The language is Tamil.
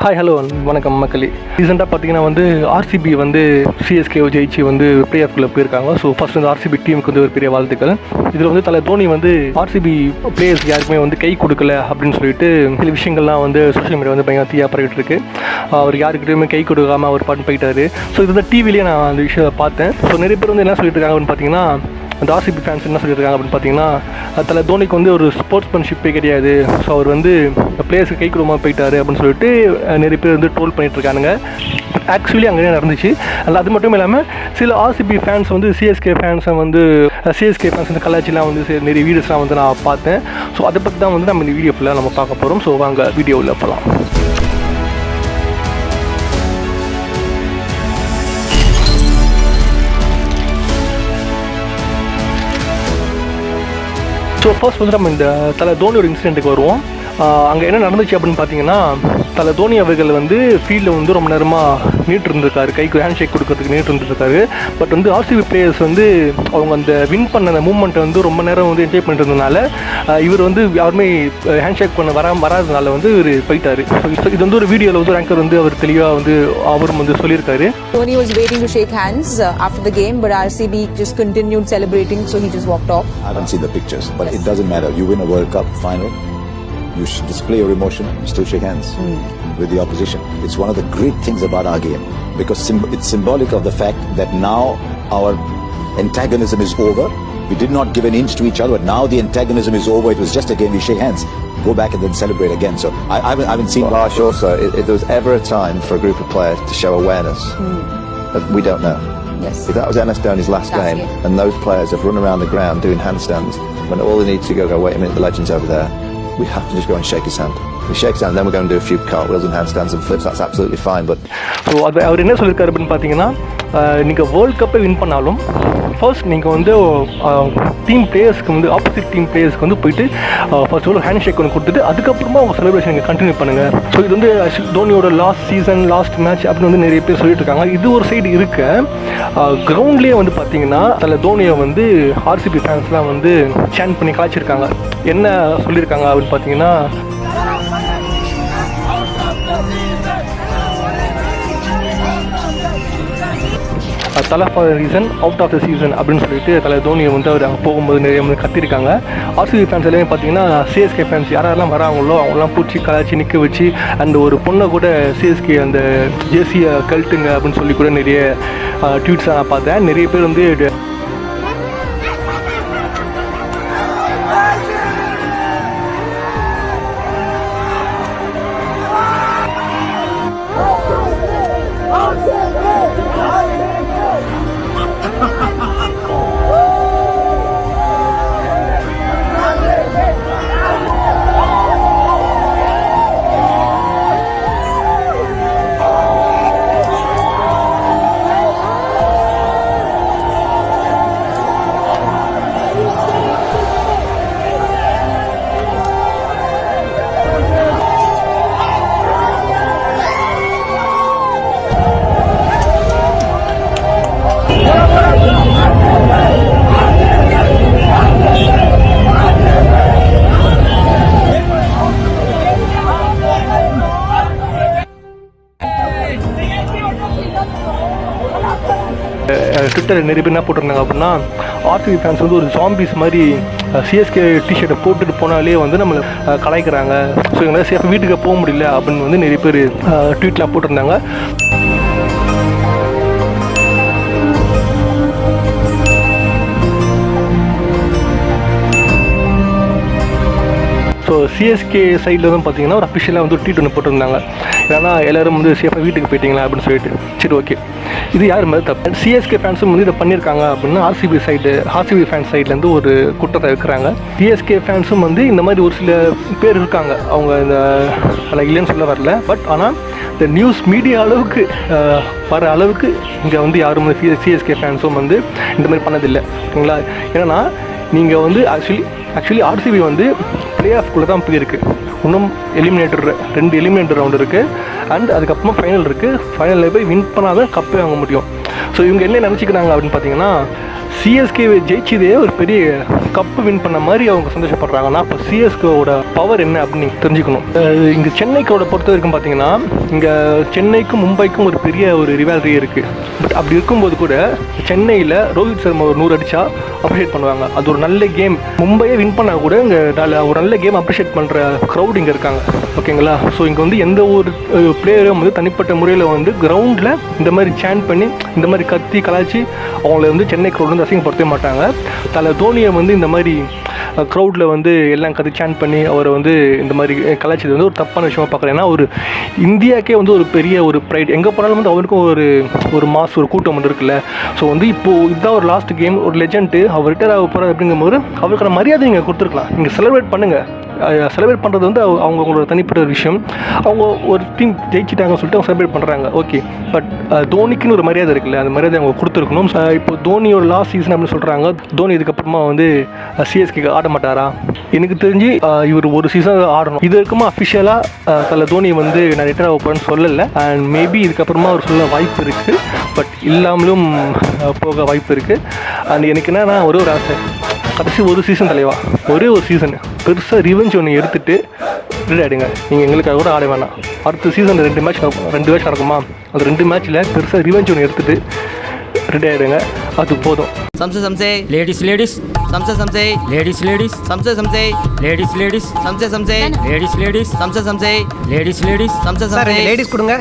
ஹாய் ஹலோ வணக்கம் மக்களே. ரீசெண்டாக பார்த்தீங்கன்னா வந்து ஆர்சிபி வந்து சிஎஸ்கே ஜெயிச்சு வந்து பிளே ஆஃப்குள்ளே போயிருக்காங்க. ஸோ ஃபஸ்ட் வந்து ஆர்சிபி டீமுக்கு வந்து ஒரு பெரிய வாழ்த்துக்கள். இதில் வந்து தலை தோனி வந்து ஆர்சிபி பிளேயர்ஸ் யாருக்குமே வந்து கை கொடுக்கல அப்படின்னு சொல்லிட்டு சில விஷயங்கள்லாம் வந்து சோஷியல் மீடியா வந்து பயங்கர தீயாக பரவிட்டு இருக்கு அவர் யாருக்கிட்டையுமே கை கொடுக்காம அவர் பாட்டு போயிட்டாரு ஸோ இது வந்து டிவிலேயே நான் அந்த விஷயத்தை பார்த்தேன். ஸோ நிறைய பேர் வந்து என்ன சொல்லிட்டு இருக்காங்க அப்படின்னு பார்த்தீங்கன்னா அந்த ஆர்சிபி ஃபேன்ஸ் என்ன சொல்லியிருக்காங்க அப்படின்னு பார்த்தீங்கன்னா தலை தோனிக்கு வந்து ஒரு ஸ்போர்ட்ஸ்மேன்ஷிப்பே கிடையாது. ஸோ அவர் வந்து பிளேயர்ஸுக்கு கை கொடுமா போயிட்டாரு அப்படின்னு சொல்லிட்டு நிறைய பேர் வந்து ட்ரோல் பண்ணிட்டுருக்கானுங்க. ஆக்சுவலி அங்கே நடந்துச்சு. அதில் அது மட்டும் இல்லாமல் சில ஆர்சிபி ஃபேன்ஸ் வந்து சிஎஸ்கே ஃபேன்ஸை வந்து சிஎஸ்கே ஃபேன்ஸ் வந்து கலாச்சிலாம் வந்து நிறைய வீடியோஸ்லாம் வந்து நான் பார்த்தேன். ஸோ அதை பற்றி தான் வந்து நம்ம இந்த வீடியோ ஃபுல்லாக நம்ம பார்க்க போகிறோம் ஸோ வாங்க வீடியோவில் போகலாம் ஸோ ஃபர்ஸ்ட் வந்து நம்ம இந்த தலை தோனியோட இன்சிடென்ட்டுக்கு வருவோம். அங்கே என்ன நடந்துச்சு அப்படின்னு பார்த்தீங்கன்னா தலை தோனி அவர்கள் வந்து ஃபீல்டில் வந்து ரொம்ப நேரமாக நீட்டு இருந்திருக்காரு கைக்கு ஹேண்ட் ஷேக் கொடுக்கறதுக்கு நீட்டு இருந்திருக்காரு பட் வந்து ஆர்சிபி பிளேயர்ஸ் வந்து அவங்க அந்த வின் பண்ண அந்த மூமெண்ட்டை வந்து ரொம்ப நேரம் வந்து என்ஜாய் பண்ணிட்டு இருந்ததுனால ஆஹ் இவர் வந்து யாருமே ஹேண்ட் ஷேக் பண்ண வரா வராதனால வந்து இவர் போயிட்டாரு இது வந்து ஒரு வீடியோவில் வந்து ஆங்கர் வந்து அவர் தெளிவாக வந்து அவரும் வந்து சொல்லியிருக்காரு Tony was waiting to shake hands uh, after the game, but RCB just continued celebrating, so he just walked off. I haven't seen the pictures, but it doesn't matter. You win a World Cup final, you should display your emotion, you still shake hands with the opposition. It's one of the great things about our game because symb- it's symbolic of the fact that now our antagonism is over. We did not give an inch to each other, but now the antagonism is over. It was just a game, we shake hands, go back and then celebrate again. So I, I, haven't, I haven't seen. Harsh also, if, if there was ever a time for a group of players to show awareness, uh, we don't know. Yes. If that was MS Dhoni's last Last game, game. and those players have run around the ground doing handstands, when all they need to go, go, wait a minute, the legend's over there, we have to just go and shake his hand. We shakes down, then we're going to do a few cartwheels and handstands and flips, that's absolutely fine, but so அது அவர் என்ன சொல்லியிருக்காரு அப்படின்னு பார்த்தீங்கன்னா நீங்கள் வேர்ல்ட் கப்பை வின் பண்ணாலும் ஃபர்ஸ்ட் நீங்கள் வந்து டீம் பிளேயர்ஸ்க்கு வந்து ஆப்போசிட் டீம் பிளேயர்ஸ்க்கு வந்து போயிட்டு ஃபர்ஸ்ட் ஒரு ஹேண்ட் ஷேக் ஒன்று கொடுத்துட்டு அதுக்கப்புறமா உங்கள் செலிப்ரேஷன் நீங்கள் கண்டினியூ பண்ணுங்கள் ஸோ இது வந்து தோனியோட லாஸ்ட் சீசன் லாஸ்ட் மேட்ச் அப்படின்னு வந்து நிறைய பேர் சொல்லிட்டு இருக்காங்க. இது ஒரு சைடு இருக்கு கிரவுண்ட்லேயே வந்து பார்த்தீங்கன்னா அதில் தோனியை வந்து ஆர்சிபி ஃபேன்ஸ்லாம் வந்து சேன் பண்ணி கலாச்சிருக்காங்க என்ன சொல்லியிருக்காங்க அப்படின்னு பார்த்தீங்கன்னா தலை for reason out of the season அப்படின்னு சொல்லிட்டு தலை தோனியை வந்து அவர் அங்கே போகும்போது நிறைய வந்து கத்திருக்காங்க. ஆர்சிபி ஃபேன்ஸ் எல்லாமே பார்த்தீங்கன்னா சிஎஸ்கே ஃபேன்ஸ் யாரெல்லாம் வராங்களோ அவங்களாம் பூச்சி கலாச்சி நிற்க வச்சு அந்த ஒரு பொண்ணை கூட சிஎஸ்கே அந்த ஜேசியை கழட்டுங்க அப்படின்னு சொல்லி கூட நிறைய ட்வீட்ஸ் நான் பார்த்தேன். நிறைய பேர் வந்து ட்விட்டர் நிறைய பேர் என்ன போட்டிருந்தாங்க அப்படின்னா ஆர்சிபி ஃபேன்ஸ் வந்து ஒரு ஜாம்பிஸ் மாதிரி சிஎஸ்கே டிஷர்ட்டை போட்டுட்டு போனாலே வந்து நம்மளை கலாய்க்கிறாங்க. ஸோ எங்களால் சேஃபாக வீட்டுக்கு போக முடியல அப்படின்னு வந்து நிறைய பேர் ட்வீட்லாம் போட்டிருந்தாங்க. ஸோ சிஎஸ்கே சைடில் வந்து பார்த்தீங்கன்னா ஒரு அஃபிஷியலாக வந்து ஒரு ட்வீட் ஒன்று போட்டிருந்தாங்க. ஏன்னா எல்லோரும் வந்து சேஃபாக வீட்டுக்கு போயிட்டீங்களா அப்படின்னு சொல்லிட்டு. சரி ஓகே இது யார் மேலே தப்பு? சிஎஸ்கே ஃபேன்ஸும் வந்து இதை பண்ணியிருக்காங்க அப்படின்னு ஆர்சிபி சைடு ஆர்சிபி ஃபேன்ஸ் சைட்லேருந்து ஒரு குற்றத்தை வைக்கிறாங்க. சிஎஸ்கே ஃபேன்ஸும் வந்து இந்த மாதிரி ஒரு சில பேர் இருக்காங்க. அவங்க இந்த இல்லைன்னு சொல்ல வரல. பட் ஆனால் இந்த நியூஸ் மீடியா அளவுக்கு வர அளவுக்கு இங்கே வந்து யாரும் சிஎஸ்கே ஃபேன்ஸும் வந்து இந்த மாதிரி பண்ணதில்லை. ஓகேங்களா ஏன்னா நீங்கள் வந்து ஆக்சுவலி ஆக்சுவலி ஆர்சிபி வந்து பிளே ஆஃப்குள்ளே தான் போயிருக்கு. இன்னும் எலிமினேட்டர் ரெண்டு எலிமினேட்டர் ரவுண்ட் இருக்குது அண்ட் அதுக்கப்புறமா ஃபைனல் இருக்குது ஃபைனலில் போய் வின் பண்ணால் தான் கப்பே வாங்க முடியும். ஸோ இவங்க என்ன நினச்சிக்கிறாங்க அப்படின்னு பார்த்தீங்கன்னா சிஎஸ்கே ஜெயிச்சதே ஒரு பெரிய கப்பு வின் பண்ண மாதிரி அவங்க சந்தோஷப்படுறாங்கன்னா அப்போ சிஎஸ்கேவோட பவர் என்ன அப்படின்னு தெரிஞ்சுக்கணும். இங்கே சென்னைக்கோட பொறுத்த வரைக்கும் பார்த்தீங்கன்னா இங்கே சென்னைக்கும் மும்பைக்கும் ஒரு பெரிய ஒரு ரிவாலரி இருக்குது பட் அப்படி இருக்கும்போது கூட சென்னையில் ரோஹித் சர்மா ஒரு நூறு அடிச்சா அப்ரிஷியேட் பண்ணுவாங்க. அது ஒரு நல்ல கேம் மும்பையை வின் பண்ணால் கூட இங்கே ஒரு நல்ல கேம் அப்ரிஷியேட் பண்ணுற க்ரௌட் இங்கே இருக்காங்க. ஓகேங்களா ஸோ இங்கே வந்து எந்த ஒரு பிளேயரும் வந்து தனிப்பட்ட முறையில் வந்து கிரவுண்டில் இந்த மாதிரி சேன் பண்ணி இந்த மாதிரி கத்தி கலாய்ச்சி அவங்கள வந்து சென்னை க்ரௌட் வந்து அசிங்கப்படுத்தவே மாட்டாங்க. தலை தோனியை வந்து இந்த மாதிரி க்ரௌடில் வந்து எல்லாம் கதை சேன் பண்ணி அவரை வந்து இந்த மாதிரி கலாச்சது வந்து ஒரு தப்பான விஷயமா பார்க்குறேன். ஏன்னா ஒரு இந்தியாக்கே வந்து ஒரு பெரிய ஒரு ப்ரைட் எங்கே போனாலும் வந்து அவருக்கும் ஒரு ஒரு மாஸ் ஒரு கூட்டம் ஒன்று இருக்குல்ல. ஸோ வந்து இப்போது இதுதான் ஒரு லாஸ்ட் கேம் ஒரு லெஜெண்ட்டு அவர் ரிட்டையர் ஆக போகிறார் அப்படிங்கும்போது அவருக்கான மரியாதை நீங்கள் கொடுத்துருக்கலாம். நீங்கள் செலிப்ரேட் பண்ணுங்கள் செலிப்ரேட் பண்ணுறது வந்து அவங்க அவங்களோட தனிப்பட்ட ஒரு விஷயம். அவங்க ஒரு டீம் ஜெயிச்சிட்டாங்கன்னு சொல்லிட்டு அவங்க செலிப்ரேட் பண்ணுறாங்க ஓகே பட் தோனிக்குன்னு ஒரு மரியாதை இருக்குல்ல அந்த மரியாதை அவங்க கொடுத்துருக்கணும். இப்போ தோனியோட லாஸ்ட் சீசன் அப்படின்னு சொல்கிறாங்க தோனி இதுக்கப்புறமா வந்து சிஎஸ்கேக்கு ஆட மாட்டாரா? எனக்கு தெரிஞ்சு இவர் ஒரு சீசன் ஆடணும். இது இருக்குமா அஃபிஷியலாக தலை தோனி வந்து நான் ரிட்டர் ஆக போகிறேன்னு சொல்லலை. அண்ட் மேபி இதுக்கப்புறமா அவர் சொல்ல வாய்ப்பு இருக்குது பட் இல்லாமலும் போக வாய்ப்பு இருக்குது அண்ட் எனக்கு என்னன்னா ஒரே ஒரு ஆசை. கடைசி ஒரு சீசன் தலைவா. ஒரே ஒரு சீசன் பெருசாக ரிவெஞ்ச் ஒன்று எடுத்துகிட்டு ரெடி ஆகிடுங்க நீங்கள் எங்களுக்காக கூட ஆட வேணாம். அடுத்த சீசனில் ரெண்டு மேட்ச் ரெண்டு மேட்ச் நடக்குமா? அது ரெண்டு மேட்ச்சில் பெருசாக ரிவெஞ்ச் ஒன்று எடுத்துட்டு ரெடி ஆகிடுங்க அது போதும். சம்சே சம்சே. லேடிஸ் லேடிஸ் சம்சே சம்சே. லேடிஸ் லேடிஸ் சம்சே சம்சே. லேடிஸ் லேடிஸ் சம்சே சம்சே. லேடிஸ் லேடிஸ் சம்சே சம்சே. லேடிஸ் லேடிஸ் சம்சே சம்சே. லேடிஸ் கொடுங்க.